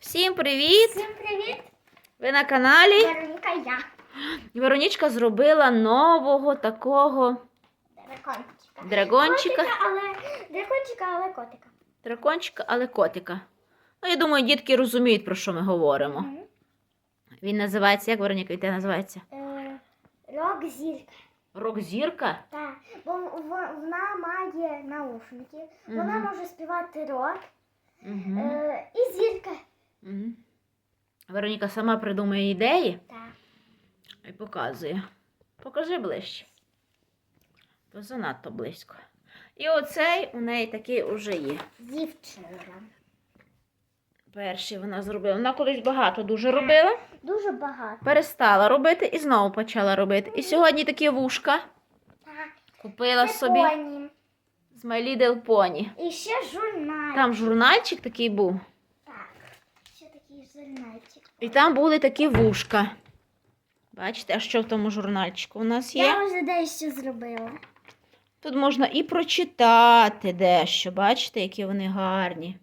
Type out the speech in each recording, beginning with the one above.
Всім привіт! Всім привіт! Ви на каналі. Вероніка я. Веронічка зробила нового такого Дракончика. драгончика. Котика, але дракончика, але котика. Дракончика, але котика. Ну, я думаю, дітки розуміють, про що ми говоримо. Мгм. Він називається, як Вероніка, він називається? Е, Рок зірка. Рок-зірка. Так, бо вона має наушники, вона може співати рок Угу. е, і зірка. Угу. Вероніка сама придумує ідеї Так. і показує. Покажи ближче. То занадто близько. І оцей у неї такий уже є. Дівчинка. Перший вона зробила. Вона колись багато дуже робила. Дуже багато. Перестала робити і знову почала робити. І сьогодні такі вушка Так. купила Це собі поні. з My Little Pony. І ще журнал. Там журнальчик такий був. Журнальчик. І там були такі вушка. Бачите, а що в тому журнальчику у нас є? Я вже дещо зробила. Тут можна і прочитати дещо. Бачите, які вони гарні.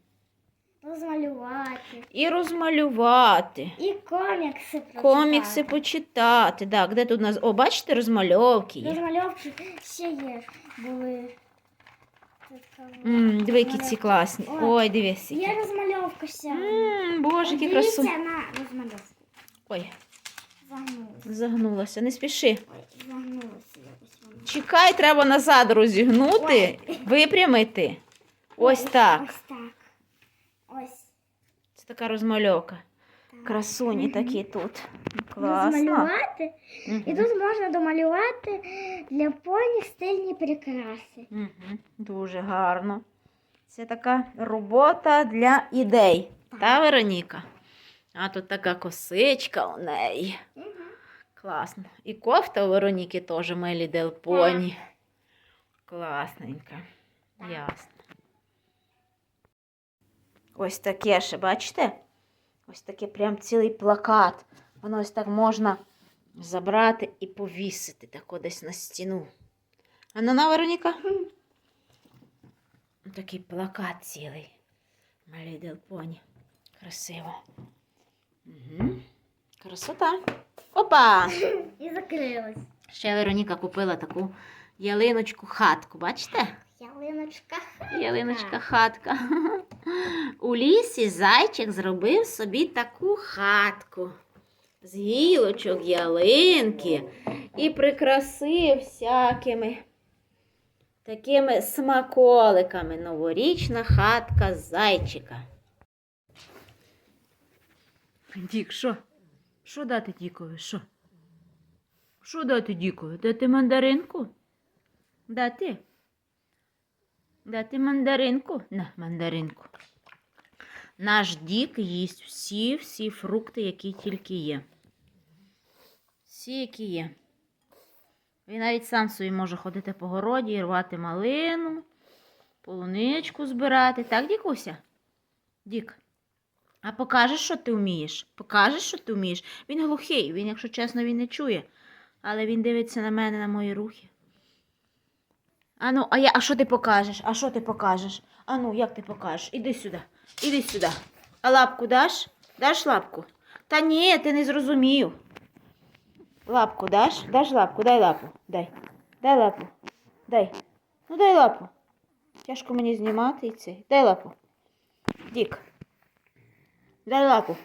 Розмалювати. І розмалювати. І комікси прочитати. Комікси почитати. Так, де тут у нас. О, бачите, розмальовки є. Розмальовки ще є. Були. М, диви, які ці класні. Ой, дивись. які. Є розмальовка ще. М, Боже, які Дивіться красу. на розмальовку. Ой, Загнулася. загнулася. Не спіши. Ой, загнулася якось вона. Чекай, треба назад розігнути, випрямити. Ось так. Ось так. Ось. Це така розмальовка. Красуні такі тут. Класно. Розмалювати. І Мгм. тут можна домалювати для поні стильні прикраси. Мгм. Дуже гарно. Це така робота для ідей. Та, Вероніка? А тут така косичка у неї. Угу. Класно. І кофта у Вероніки теж Мелі Дел Поні. Класненька. Так. Ясно. Ось таке ще, бачите? Ось таке прям цілий плакат. Воно ось так можна забрати і повісити так десь на стіну. А на, Вероніка? Такий плакат цілий. Дел Поні. Красиво. Угу. Красота. Опа! І закрилась. Ще Вероніка купила таку ялиночку хатку, бачите? Ялиночка-хатка. Ялиночка хатка. У лісі зайчик зробив собі таку хатку з гілочок ялинки і прикрасив всякими такими смаколиками. Новорічна хатка зайчика. Дік, що? Що дати Дікові? Що? Що дати Дікові? Дати мандаринку? Дати? Дати мандаринку? На, мандаринку. Наш дік їсть всі, всі фрукти, які тільки є. Всі, які є. Він навіть сам собі може ходити по городі і рвати малину, полуничку збирати. Так, Дікуся? Дік. А покажеш, що ти вмієш? Покажеш, що ти вмієш? Він глухий, він, якщо чесно, він не чує. Але він дивиться на мене, на мої рухи. Ану, а я, а що ти покажеш? А що ти покажеш? Ану, як ти покажеш? Іди сюди. Іди сюди. А лапку даш? Даш лапку? Та ні, ти не зрозумів. Лапку даш? Даш лапку, дай лапу. Дай. Дай лапу. Дай. Ну дай лапу. Тяжко мені знімати і це. Дай лапу. Дік. Дай лапу.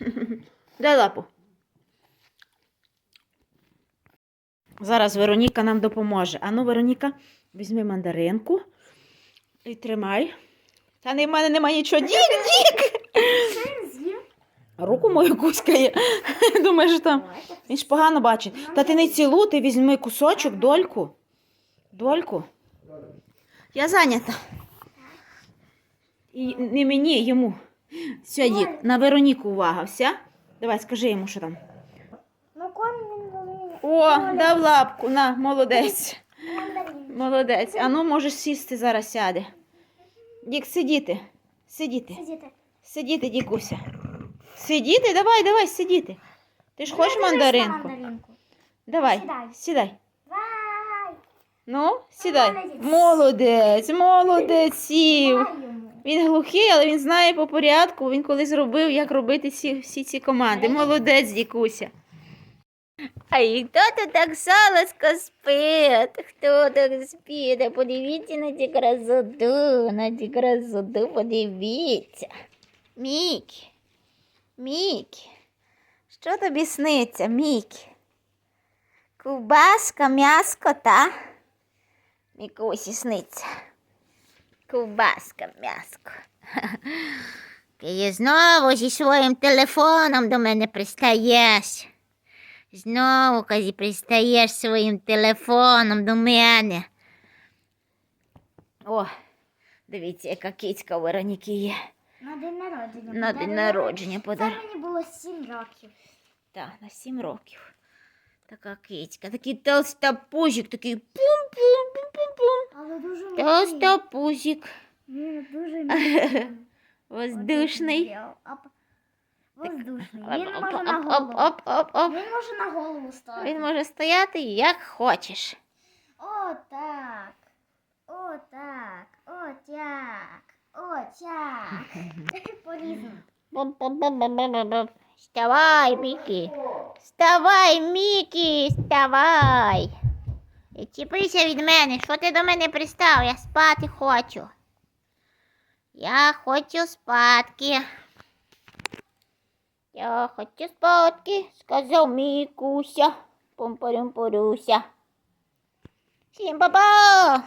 Дай лапу. Зараз Вероніка нам допоможе. Ану, Вероніка, візьми мандаринку і тримай. Та не в мене немає нічого. Дік, дік! Руку мою кузькає. Думаєш, там. Він ж погано бачить. Та ти не цілу, ти візьми кусочок, дольку. Дольку. Я зайнята. І не мені, йому. Все, Дік, на Вероніку увага. Вся? Давай, скажи йому, що там. Ну. О, дав лапку, на, молодець. Молодець. А ну можеш сісти зараз сяде. Дік, сидіти. Сидіти. Сидіти. Сидіти, дікуся. Сидіти, давай, давай, сидіти. Ти ж хочеш мандаринку? Давай, Сідай. сідай. Ну, сідай. Молодець. Молодець, сів. Він глухий, але він знає по порядку. Він колись робив, як робити ці, всі ці команди. Молодець, Дікуся. А і хто тут так солодко спить? Хто так спить? Подивіться на ці красоту, на ці красоту, подивіться. Мікі, Мікі, що тобі сниться, Мікі? Ковбаска, м'яско, та? Мікусі сниться. Ковбаска, м'яско. Ти знову зі своїм телефоном до мене пристаєш. Знову, казі, пристаєш своїм телефоном до мене. О, дивіться, яка кицька у Вероніки є. На день народження. На день народження Це подар. мені було 7 років. Так, на сім років. Така кицька, такий толстопузик, такий пум-пум-пум-пум-пум. Але дуже милий. Толстопузик. Він дуже милий. Воздушний. Оп. Воздушний. Він оп, може оп, на голову. оп, оп, оп. Він може на голову стати. Він може стояти як хочеш. О, так. О, так. О, так. О, так. По-різному. Бу-бу-бу-бу-бу-бу. Вставай, Мікі. Вставай, Мікі, вставай. Відчепися від мене. Що ти до мене пристав? Я спати хочу. Я хочу спадки. Я хочу спадки, сказав Мікуся. Пумпорюмпорюся. Всім па-па!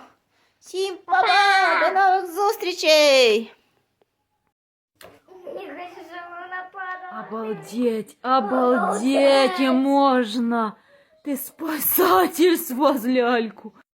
Всім па-па! До нових зустрічей! Не хочу, щоб вона падала. Обалдеть, обалдеть можно! Ты спасатель, спас ляльку.